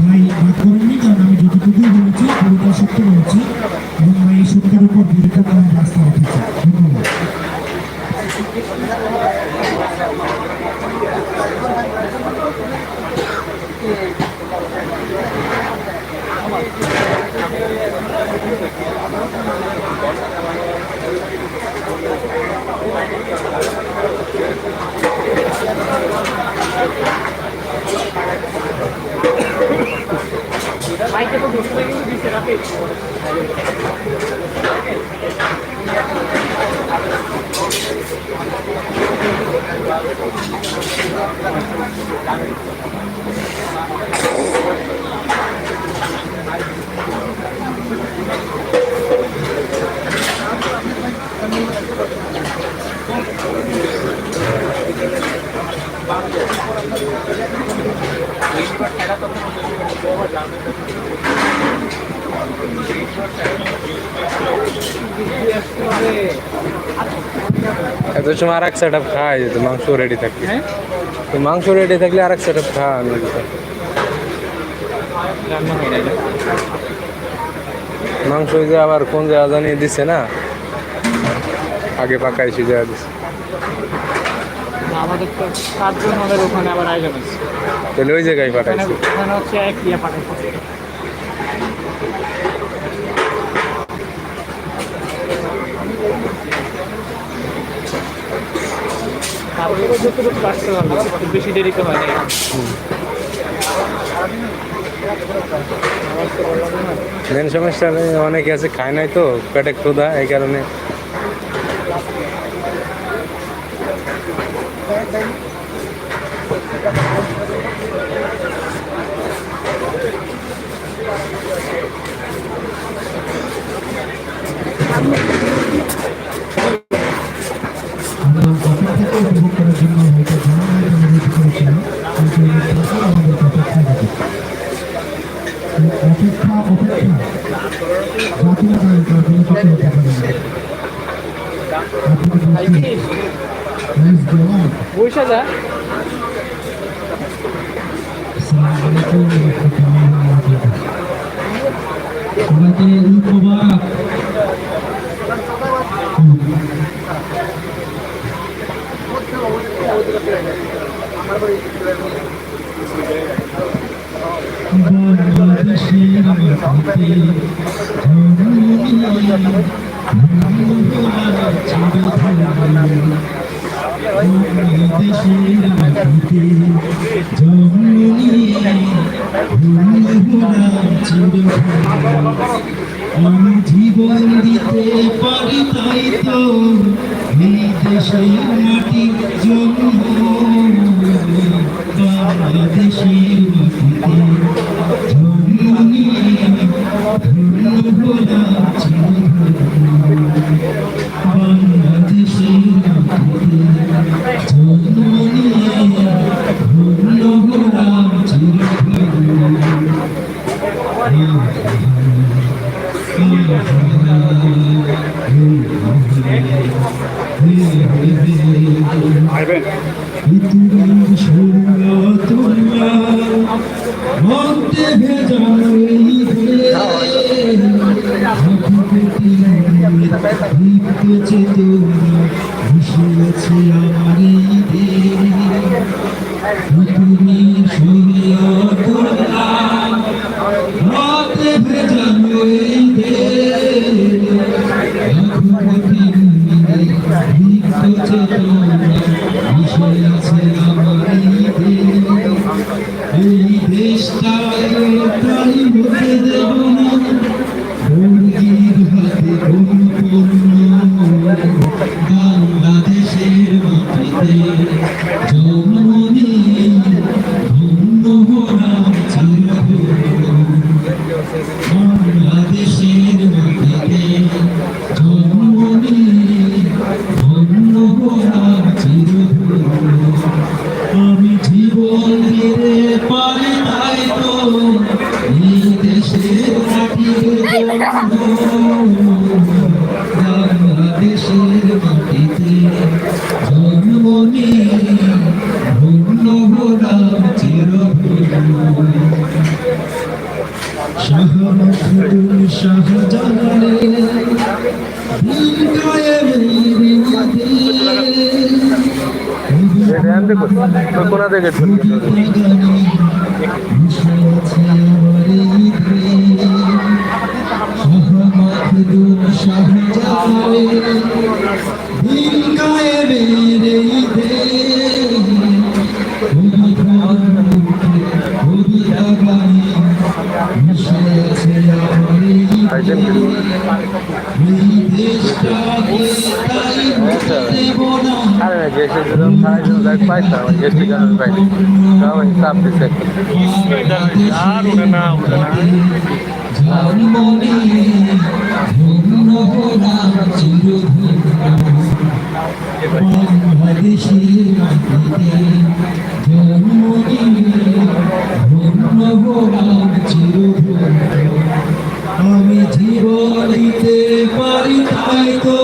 ভাই রাগ করেননি কারণ আমি যতটুকুই বলেছি পুরোটা সত্য বলেছি এবং এই সত্যের উপর দীর্ঘ আমি রাস্তা রেখেছি ধন্যবাদ এত সময় আর এক সেট আপ খাওয়া যেত মাংস রেডি থাকলে। হ্যাঁ? তো মাংস রেডি থাকলে আর এক সেট আপ খাওয়া না? মাংস যে আবার কোন জায়গা জানিয়ে দিচ্ছে না? আগে পাকা এসে জায়গা দিচ্ছে আমাদের তো সাতজন আমাদের ওখানে আবার আয়োজন আছে তাহলে ওই জায়গায় পাঠাইছে? ওখানে হচ্ছে এক ইয়ে পাঠাইছে। তারপরে যতটুকু আসতে পারবে বেশি দেরি তো হয় না মেন সমস্যা অনেকে আছে খায় নাই তো পেটে ক্ষুধা এই কারণে আমরা অপেক্ষাকে উপভোগ করার জন্য হয়তো জানানোর অনুরোধ করেছিলাম কিন্তু এই তারপর আমাদের অপেক্ষা দিতে এই অপেক্ষা অপেক্ষা জাতীয় গায়িকা কোনো কিছু হতে পারে না আপনি বলছেন, আমি জীবন দিতে পারি তাই তো এই দেশের মাটি জন্ম বাংলাদেশের মাটিতে তোমরা মধ্যে ভেজানো মধ্যে ভেজানো দেশের মাটিতে জন্ম নিয়ে ধন্য হলাম খাইছেন কি আরে গেছে যখন খাইছেন দেখ পাইতাম গেছে কারণ পাইনি সবাই চাপ দিচ্ছে আর উঠে না উঠে না জন্মনে ধন্য হলাম চিরধন্য বাংলাদেশের মাটিতে জন্মনে ধন্য হলাম চিরধন্য আমি জীবন পারি তাই তো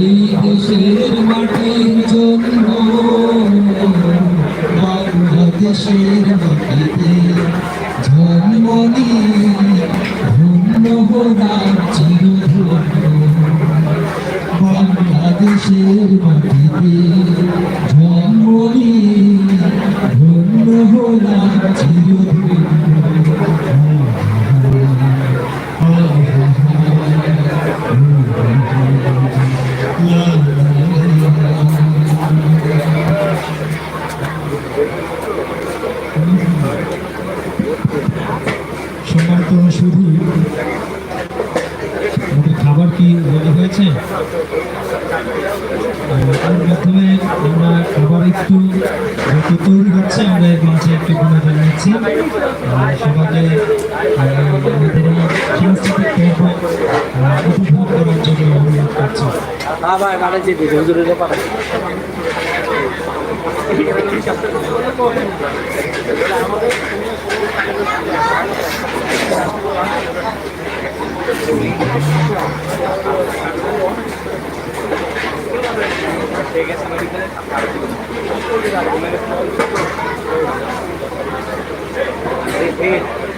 এই দেশের মাটির জন্য। বাংলাদেশের মাটিতে জন্ম নিয়ে ধন্য সম্মানিত শুধু খাবার কি রেডি হয়েছে? তার মাধ্যমে আমরা খাবার একটু তৈরি হচ্ছে আমরা মাঝে একটু গুণা জানাচ্ছি আহ, সবাইকে আমাদের উপভোগ করার জন্য অনুরোধ করছি ঠিক আছে